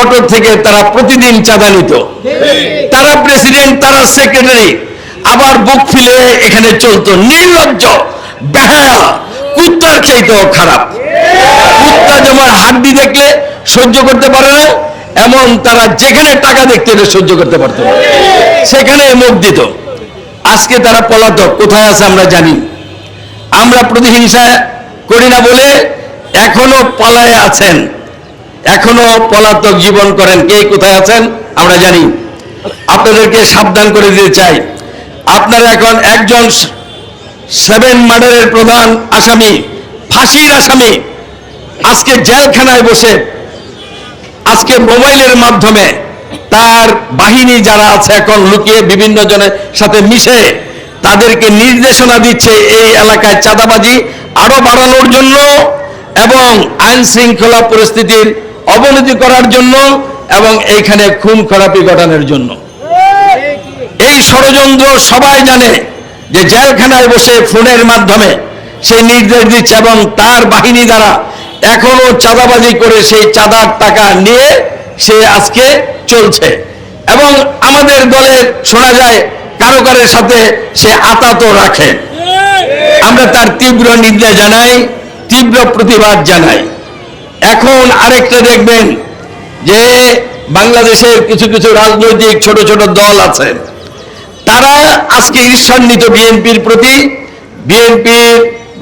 Quarter থেকে তারা প্রতিদিন চাঁদা নিত। তারা প্রেসিডেন্ট তারা সেক্রেটারি আবার বুক ফিলে এখানে চলতো। নির্লজ্জ, বেহায়া, কুত্তার চাইতেও খারাপ। কুত্তা যেমন হাড্ডি দেখলে সহ্য করতে পারে না, এমন তারা যেখানে টাকা দেখতে সহ্য করতে পারতো না। সেখানে মুখ দিত। আজকে তারা পলাতক, কোথায় আছে আমরা জানি। আমরা প্রতিহিংসা করি না বলে এখনও পলায় আছেন। এখনও পলাতক জীবন করেন। কে কোথায় আছেন? আমরা জানি। আপনাদেরকে সাবধান করে দিতে চাই। আপনারা এখন একজন সেভেন মার্ডারের প্রধান আসামি, ফাঁসির আসামি। আজকে জেলখানায় বসে, আজকে মোবাইলের মাধ্যমে তার বাহিনী যারা আছে এখন লুকিয়ে বিভিন্ন জনের সাথে মিশে তাদেরকে নির্দেশনা দিচ্ছে এই এলাকায় চাঁদাবাজি আরও বাড়ানোর জন্য এবং আইন শৃঙ্খলা পরিস্থিতির অবনতি করার জন্য এবং এইখানে খুন খরাপি ঘটানোর জন্য। এই ষড়যন্ত্র সবাই জানে যে জেলখানায় বসে ফোনের মাধ্যমে সে নির্দেশ দিচ্ছে এবং তার বাহিনী দ্বারা এখনও চাঁদাবাজি করে সেই চাঁদার টাকা নিয়ে সে আজকে চলছে। এবং আমাদের দলে শোনা যায়, কারও কারোর সাথে সে আতাত রাখে। আমরা তার তীব্র নিন্দা জানাই, তীব্র প্রতিবাদ জানাই। এখন আরেকটা দেখবেন যে বাংলাদেশের কিছু কিছু রাজনৈতিক ছোট ছোট দল আছে, তারা আজকে ঈর্ষান্বিত বিএনপির প্রতি, বিএনপির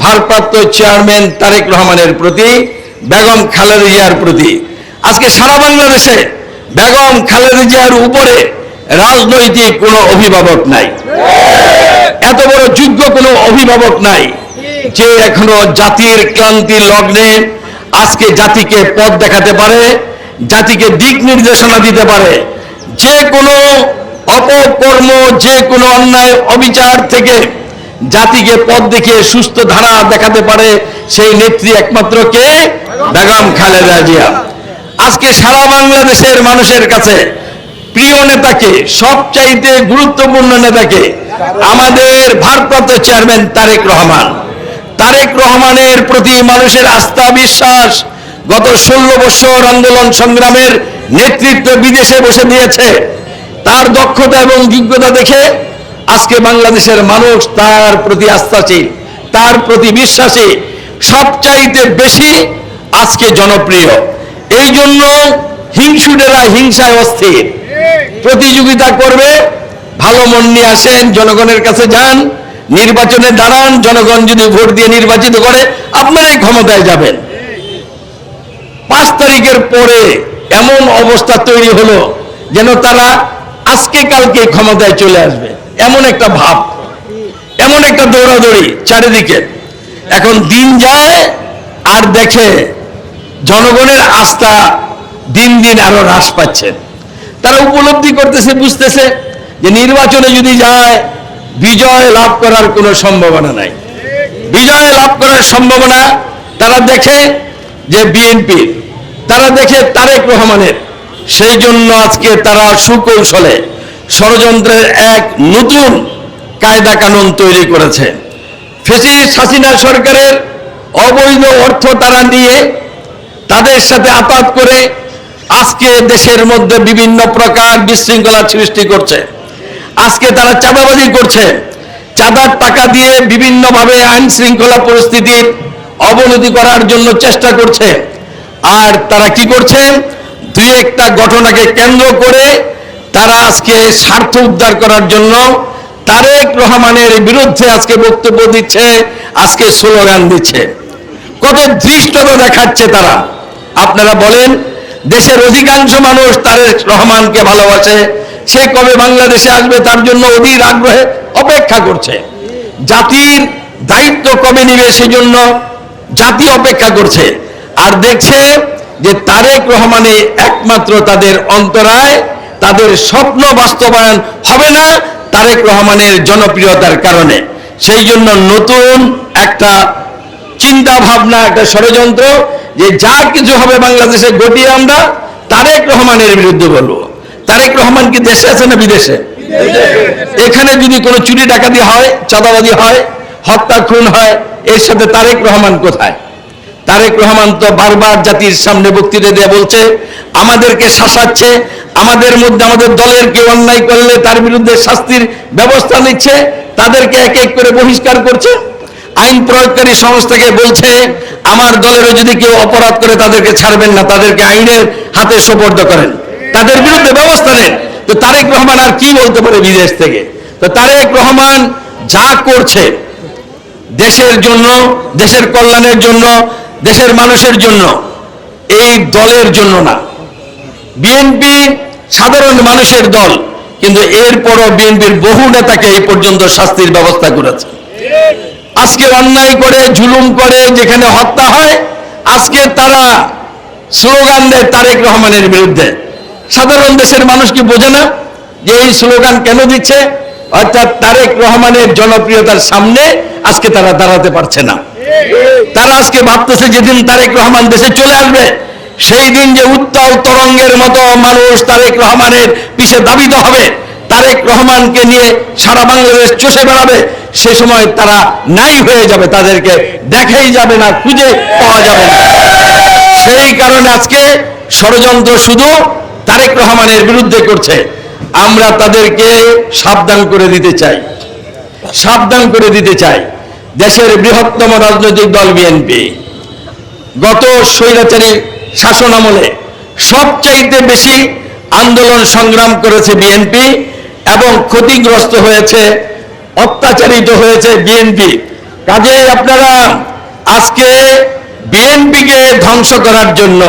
ভারপ্রাপ্ত চেয়ারম্যান তারেক রহমানের প্রতি, বেগম খালেদা জিয়ার প্রতি। আজকে সারা বাংলাদেশে বেগম খালেদা জিয়ার উপরে রাজনৈতিক কোনো অভিভাবক নাই। এত বড় যোগ্য কোনো অভিভাবক নাই যে এখনও জাতির ক্লান্তি লগ্নে আজকে জাতিকে পথ দেখাতে পারে, জাতিকে দিক নির্দেশনা দিতে পারে। যে কোনো অপকর্ম, যে কোনো অন্যায়, অবিচার থেকে জাতিকে পথ দেখিয়ে সুস্থ ধারা দেখাতে পারে সেই নেত্রী একমাত্র কে? বেগম খালেদা জিয়া। আজকে সারা বাংলাদেশের মানুষের কাছে প্রিয় নেতাকে, সবচাইতে গুরুত্বপূর্ণ নেতাকে আমাদের ভারপ্রাপ্ত চেয়ারম্যান তারেক রহমান। তারেক রহমানের প্রতি মানুষের আস্থা, বিশ্বাস গত ষোলো বছর আন্দোলন সংগ্রামের নেতৃত্ব বিদেশে বসে দিয়েছে। তার দক্ষতা এবং যোগ্যতা দেখে আজকে বাংলাদেশের মানুষ তার প্রতি আস্থাশীল, তার প্রতি বিশ্বাসী, সবচাইতে বেশি আজকে জনপ্রিয়। এই জন্য হিংসুটেরা হিংসায় অস্থির। প্রতিযোগিতা করবে, ভালো মন নিয়ে আসেন, জনগণের কাছে যান নির্বাচনে দাঁড়ান, জনগণ যদি ভোট দিয়ে নির্বাচিত করে, আপনারাই ক্ষমতায় যাবেন। পাঁচ তারিখের পরে এমন অবস্থা তৈরি হলো যেন তারা আজকে কালকে ক্ষমতায় চলে আসবে। এমন একটা ভাব, এমন একটা দৌড়াদৌড়ি চারিদিকে। এখন দিন যায় আর দেখে জনগণের আস্থা দিন দিন আরও হ্রাস পাচ্ছে। তারা উপলব্ধি করতেছে, বুঝতেছে যে নির্বাচনে যদি যায় বিজয় লাভ করার কোনো সম্ভাবনা নাই। বিজয় লাভ করার সম্ভাবনা তারা দেখে যে বিএনপি, তারা দেখে তারেক রহমানের। সেই জন্য আজকে তারা সুকৌশলে ষড়যন্ত্রের এক নতুন কায়দা কানুন তৈরি করেছে। ফেসিস হাসিনা সরকারের অবৈধ অর্থ তারা নিয়ে তাদের সাথে আপাত করে আজকে দেশের মধ্যে বিভিন্ন প্রকার বিশৃঙ্খলা সৃষ্টি করছে। আজকে তারা চাঁদাবাজি করছে। চাঁদার টাকা দিয়ে বিভিন্নভাবে আইন শৃঙ্খলা পরিস্থিতির অবনতি করার জন্য চেষ্টা করছে। আর তারা কি করছে? দুই একটা ঘটনাকে কেন্দ্র করে তারা আজকে স্বার্থ উদ্ধার করার জন্য তারেক রহমানের বিরুদ্ধে আজকে বক্তব্য দিচ্ছে, আজকে স্লোগান দিচ্ছে। কত ধৃষ্টতা দেখাচ্ছে তারা। আপনারা বলেন, দেশের অধিকাংশ মানুষ তারেক রহমানকে ভালোবাসে সে কবে বাংলাদেশে আসবে তার জন্য অধীর আগ্রহে অপেক্ষা করছে। জাতির দায়িত্ব কবে নিবে সেজন্য জাতি অপেক্ষা করছে। আর দেখছে যে তারেক রহমানে একমাত্র তাদের অন্তরায় তাদের স্বপ্ন বাস্তবায়ন হবে না তারেক রহমানের জনপ্রিয়তার কারণে। সেই জন্য নতুন একটা চিন্তা ভাবনা, একটা ষড়যন্ত্র যে যা কিছু হবে বাংলাদেশে ঘটিয়ে আমরা তারেক রহমানের বিরুদ্ধে বলব। তারেক রহমান কি দেশে আছে না বিদেশে? এখানে যদি কোনো চুরি ডাকাতি হয় চাঁদাবাজি হয় হত্যা খুন হয় এর সাথে তারেক রহমান কোথায়? তারেক রহমান তো বারবার জাতির সামনে বক্তৃতা দিয়ে বলছে আমাদেরকে শাসাচ্ছে আমাদের মধ্যে আমাদের দলের কেউ অন্যায় করলে তার বিরুদ্ধে শাস্তির ব্যবস্থা নিচ্ছে তাদেরকে এক এক করে বহিষ্কার করছে। আইন প্রয়োগকারী সংস্থাকে বলছে আমার দলেরও যদি কেউ অপরাধ করে তাদেরকে ছাড়বেন না তাদেরকে আইনের হাতে সোপর্দ করেন। তাদের বিরুদ্ধে ব্যবস্থা নেন। তো তারেক রহমান আর কি বলতে পারে বিদেশ থেকে? তো তারেক রহমান যা করছে দেশের জন্য, দেশের কল্যাণের জন্য, দেশের মানুষের জন্য, এই দলের জন্য না। বিএনপি সাধারণ মানুষের দল, কিন্তু এরপরও বিএনপির বহু নেতাকে এই পর্যন্ত শাস্তির ব্যবস্থা করেছে। আজকে অন্যায় করে, জুলুম করে যেখানে হত্যা হয়, আজকে তারা স্লোগান দেয় তারেক রহমানের বিরুদ্ধে। সাধারণ দেশের মানুষ কি বোঝে না যে এই স্লোগান কেন দিচ্ছে? অর্থাৎ তারেক রহমানের জনপ্রিয়তার সামনে আজকে তারা দাঁড়াতে পারছে না। তারা আজকে ভাবতেছে যেদিন তারেক রহমান দেশে চলে আসবে, সেই দিন যে উত্তাল তরঙ্গের মতো মানুষ তারেক রহমানের পিছে দাবিত হবে, তারেক রহমানকে নিয়ে সারা বাংলাদেশ চষে বেড়াবে, সে সময় তারা নাই হয়ে যাবে, তাদেরকে দেখাই যাবে না, খুঁজে পাওয়া যাবে না। সেই কারণে আজকে ষড়যন্ত্র শুধু তারেক রহমানের বিরুদ্ধে করছে। আমরা তাদেরকে সাবধান করে দিতে চাই। সাবধান করে দিতে চাই। দেশের বৃহত্তম রাজনৈতিক দল বিএনপি। গত স্বৈরাচারী শাসন আমলে সবচাইতে বেশি আন্দোলন সংগ্রাম করেছে বিএনপি এবং ক্ষতিগ্রস্ত হয়েছে, অত্যাচারিত হয়েছে বিএনপি। কাজে আপনারা আজকে বিএনপিকে ধ্বংস করার জন্য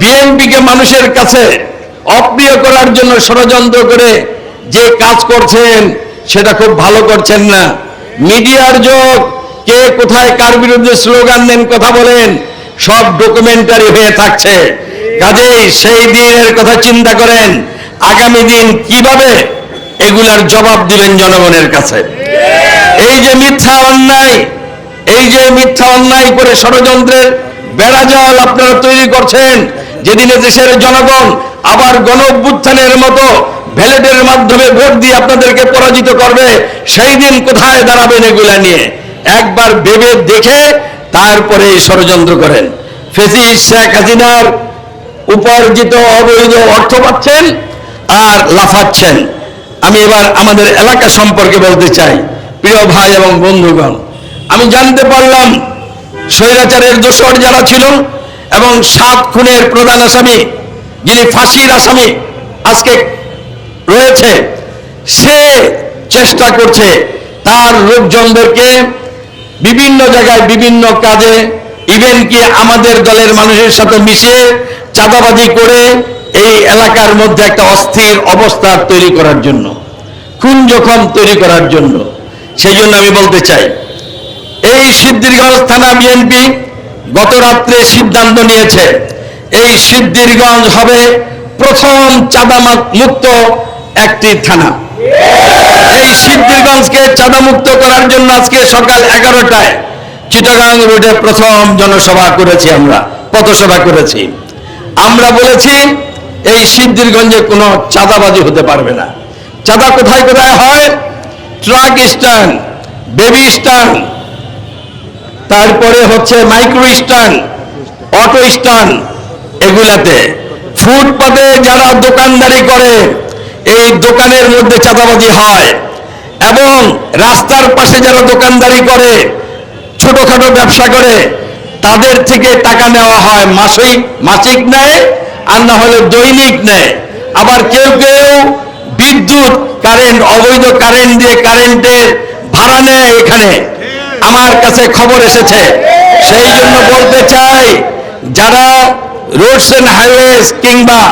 বিএনপিকে মানুষের কাছে অপ্রিয় করার জন্য ষড়যন্ত্র করে যে কাজ করছেন, সেটা খুব ভালো করছেন না। মিডিয়ার যোগ, কে কোথায় কার বিরুদ্ধে স্লোগান দেন কথা বলেন, সব ডকুমেন্টারি হয়ে থাকছে। কাজেই সেই দিনের কথা চিন্তা করেন, আগামী দিন কীভাবে এগুলার জবাব দিবেন জনগণের কাছে। এই যে মিথ্যা অন্যায়, এই যে মিথ্যা অন্যায় করে ষড়যন্ত্রের বেড়া বেড়াজাল আপনারা তৈরি করছেন যেদিনে দেশের জনগণ আবার গণ অভ্যুত্থানের মতো ব্যালেটের মাধ্যমে ভোট দিয়ে আপনাদেরকে পরাজিত করবে, সেই দিন কোথায় দাঁড়াবেন এগুলা নিয়ে? একবার ভেবে দেখে তারপরে ষড়যন্ত্র করেন। ফেসিস শেখ হাসিনার উপার্জিত অবৈধ অর্থ পাচ্ছেন আর লাফাচ্ছেন। আমি এবার আমাদের এলাকা সম্পর্কে বলতে চাই, প্রিয় ভাই এবং বন্ধুগণ। আমি জানতে পারলাম, স্বৈরাচারের দোষর যারা ছিল এবং সাত খুনের প্রধান আসামি, যিনি ফাঁসির আসামি, আজকে রয়েছে, সে চেষ্টা করছে তার লোকজনদেরকে বিভিন্ন জায়গায়, বিভিন্ন কাজে ইভেন কি আমাদের দলের মানুষের সাথে মিশে চাঁদাবাজি করে এই এলাকার মধ্যে একটা অস্থির অবস্থা তৈরি করার জন্য, খুন জখম তৈরি করার জন্য। সেই জন্য আমি বলতে চাই, এই সিদ্ধিরগঞ্জ থানা বিএনপি গত রাত্রে সিদ্ধান্ত নিয়েছে, এই সিদ্ধিরগঞ্জ হবে প্রথম চাঁদা মুক্ত একটি থানা। এই সিদ্ধিরগঞ্জকে চাঁদা মুক্ত করার জন্য আজকে সকাল এগারোটায় চিটাগাং রোডে প্রথম জনসভা করেছি আমরা, পথসভা করেছি। আমরা বলেছি, এই সিদ্ধিরগঞ্জে কোনো চাঁদাবাজি হতে পারবে না। চাঁদা কোথায় কোথায় হয়? ট্রাক স্ট্যান্ড, বেবি স্ট্যান্ড তারপরে হচ্ছে মাইক্রো স্ট্যান্ড অটো স্ট্যান্ড এগুলাতে। ফুটপাতে যারা দোকানদারি করে, এই দোকানের মধ্যে চাঁদাবাজি হয়। এবং রাস্তার পাশে যারা দোকানদারি করে, ছোটখাটো ব্যবসা করে, তাদের থেকে টাকা নেওয়া হয় মাসিক মাসিক নেয়, আর না হলে দৈনিক নেয়। আবার কেউ কেউ বিদ্যুৎ কারেন্ট অবৈধ কারেন্ট দিয়ে কারেন্টের ভাড়া নেয় এখানে। আমার কাছে খবর এসেছে। সেই জন্য বলতে চাই, যারা রোডস এন্ড হাইওয়েজ কিংবা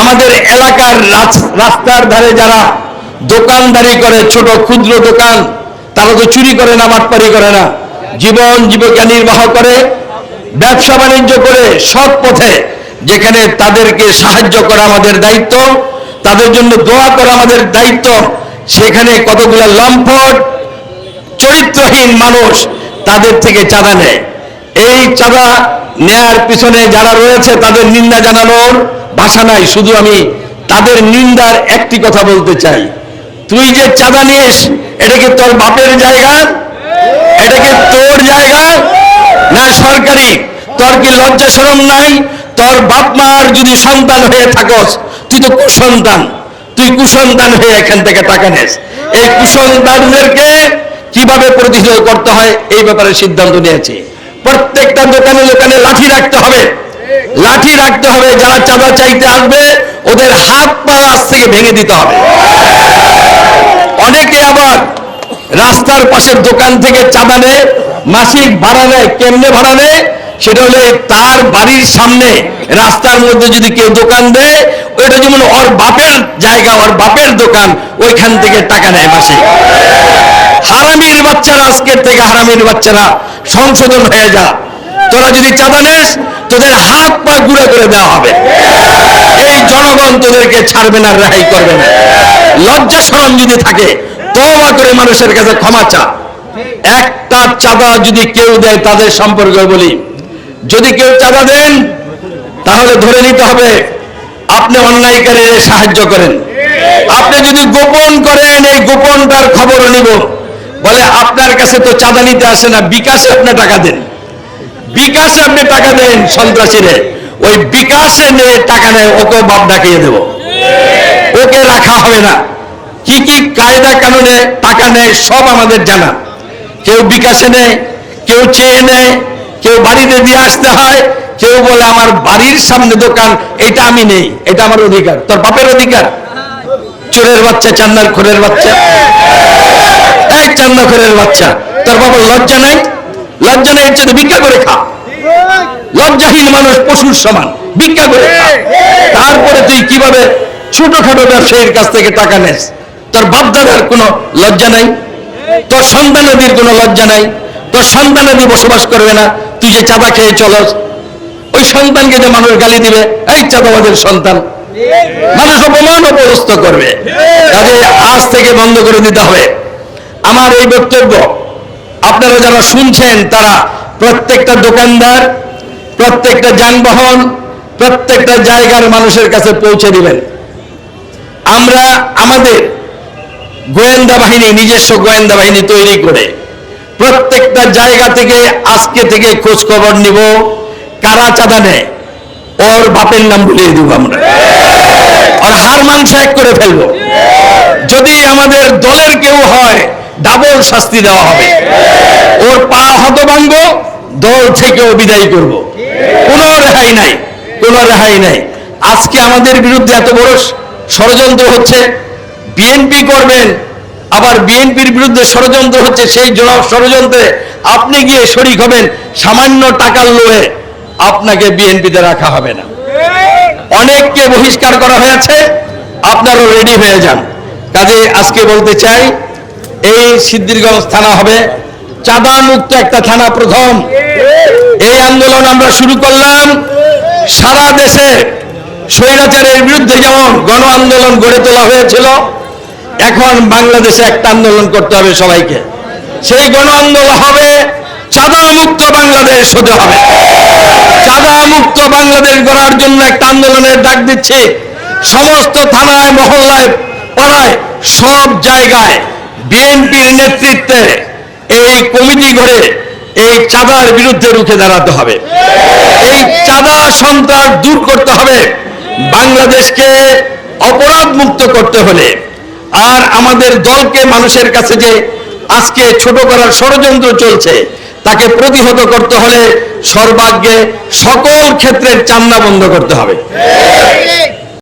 আমাদের এলাকার রাস্তার ধারে যারা দোকানদারি করে, ছোট ক্ষুদ্র দোকান, তারা তো চুরি করে না, বাটপারি করে না। জীবন জীবিকা নির্বাহ করে, ব্যবসা বাণিজ্য করে সৎ পথে, যেখানে তাদেরকে সাহায্য করা আমাদের দায়িত্ব, তাদের জন্য দোয়া করা আমাদের দায়িত্ব, সেখানে কতগুলো লম্পট চরিত্রহীন মানুষ তাদের থেকে চাঁদা নেয়। এই চাঁদা নেয়ার পিছনে যারা রয়েছে, তাদের নিন্দা জানানোর ভাষা নাই। শুধু আমি তাদের নিন্দার একটি কথা বলতে চাই। তুই যে চাঁদা নিস, এটা কি তোর বাপের জায়গা? এটা কি তোর জায়গা? না সরকারি? তোর কি লজ্জা শরম নাই? তোর বাপ মার যদি সন্তান হয়ে থাকস, তুই তো কুসন্তান। তুই কুসন্তান হয়ে এখান থেকে টাকা নেস। এই কুসন্তানদেরকে কীভাবে প্রতিহত করতে হয়, এই ব্যাপারে সিদ্ধান্ত নিয়েছি। প্রত্যেকটা দোকানে দোকানে লাঠি রাখতে হবে। লাঠি রাখতে হবে, যারা চাঁদা চাইতে আসবে, ওদের হাত পা আজ থেকে ভেঙে দিতে হবে। অনেকে আবার রাস্তার পাশের দোকান থেকে চাঁদা নেয়, মাসিক ভাড়া নেয়, কেমনে ভাড়া নেয়? সেটা হলে তার বাড়ির সামনে রাস্তার মধ্যে যদি কেউ দোকান দেয়, ওইটা যেমন ওর বাপের জায়গা, ওর বাপের দোকান, ওইখান থেকে টাকা নেয় মাসে হারামির বাচ্চারা আজকের থেকে হারামির বাচ্চারা সংশোধন হয়ে যা। তোরা যদি চাঁদা নেস, তোদের হাত পা গুঁড়া করে দেওয়া হবে। এই জনগণ তোদেরকে ছাড়বে না, রেহাই করবে না। লজ্জা শরম যদি থাকে, তওবা করে মানুষের কাছে ক্ষমা চা। একটা চাঁদা যদি কেউ দেয়, তাদের সম্পর্কে বলি। যদি কেউ চাঁদা দেন, তাহলে ধরে নিতে হবে, আপনি অন্যায়কারীর সাহায্য করেন। আপনি যদি গোপন করেন, এই গোপনটার খবরও নিব। বলে, আপনার কাছে তো চাঁদা নিতে আসে না, বিকাশে আপনি টাকা দেন। বিকাশে আপনি টাকা দেন, সন্ত্রাসীরে। ওই বিকাশে নিয়ে টাকা নেয়, ওকে বাপ ডাকিয়ে দেব। ওকে রাখা হবে না। কি কি কায়দা কানুনে টাকা নেয়, সব আমাদের জানা। কেউ বিকাশে নেয়, কেউ চেয়ে নেয়, কেউ বাড়িতে দিয়ে আসতে হয়, কেউ বলে, আমার বাড়ির সামনে দোকান, এটা আমি নেই, এটা আমার অধিকার, তোর বাপের অধিকার। চোরের বাচ্চা চান্নার খোরের বাচ্চা। এই চান্না খোরের বাচ্চা। তোর বাবার লজ্জা নাই? লজ্জা নেই হচ্ছে ভিক্ষা করে খা। লজ্জাহীন মানুষ পশুর সমান, ভিক্ষা করে খা। তারপরে তুই কীভাবে ছোটখাটো ব্যবসায়ীর কাছ থেকে টাকা নেস? তোর বাপদাদার কোনো লজ্জা নাই? তোর সন্তানাদির কোনো লজ্জা নাই? তোর সন্তানাদি বসবাস করবে না? তুই যে চাঁদা খেয়ে চলস, ওই সন্তানকে যে মানুষ গালি দিবে, এই চাঁদাবাদের সন্তান। মানুষ অপমান অপদস্থ করবে। কাজে আজ থেকে বন্ধ করে দিতে হবে। আমার এই বক্তব্য। আপনারা যারা শুনছেন, তারা প্রত্যেকটা দোকানদার, প্রত্যেকটা যানবাহন, প্রত্যেকটা জায়গার মানুষের কাছে পৌঁছে দিবেন। আমরা আমাদের গোয়েন্দা বাহিনী, নিজস্ব গোয়েন্দা বাহিনী তৈরি করে প্রত্যেকটা জায়গা থেকে আজকে থেকে খোঁজ খবর নিব। কারা চাঁদা নেয়? ওর বাপের নাম বলিয়ে দিব আমরা। আর হার এক করে ফেলব। যদি আমাদের দলের কেউ হয় ডাবল শাস্তি দেওয়া হবে। ওর পা হতভাঙ্গ দল থেকেও বিদায় করব। কোনো রেহাই নাই, কোনো রেহাই নাই। আজকে আমাদের বিরুদ্ধে এত বড় ষড়যন্ত্র হচ্ছে, বিএনপি করবেন, আবার বিএনপির বিরুদ্ধে ষড়যন্ত্র হচ্ছে, সেই ষড়যন্ত্রে আপনি গিয়ে শরিক হবেন, সামান্য টাকার লোভে আপনাকে বিএনপিতে রাখা হবে না। অনেককে বহিষ্কার করা হয়েছে, আপনারও রেডি হয়ে যান। কাজে আজকে বলতে চাই এই সিদ্ধিরগঞ্জ থানা হবে। চাঁদা মুক্ত একটা থানা প্রথম। এই আন্দোলন আমরা শুরু করলাম। সারা দেশে স্বৈরাচারের বিরুদ্ধে যেমন গণ আন্দোলন গড়ে তোলা হয়েছিল, এখন বাংলাদেশে একটা আন্দোলন করতে হবে সবাইকে। সেই গণ আন্দোলন হবে চাঁদা মুক্ত বাংলাদেশ হতে হবে। চাঁদা মুক্ত বাংলাদেশ গড়ার জন্য একটা আন্দোলনের ডাক দিচ্ছি। সমস্ত থানায়, মহল্লায়, পাড়ায়, সব জায়গায় বিএনপির নেতৃত্বে এই কমিটি গড়ে এই চাঁদার বিরুদ্ধে রুখে দাঁড়াতে হবে। এই চাঁদা সন্ত্রাস দূর করতে হবে। বাংলাদেশকে অপরাধ মুক্ত করতে হলে। আর আমাদের দলকে মানুষের কাছে যে আজকে ছোট করার ষড়যন্ত্র চলছে, তাকে প্রতিহত করতে হলে সর্বাগ্যে সকল ক্ষেত্রের চান্দা বন্ধ করতে হবে।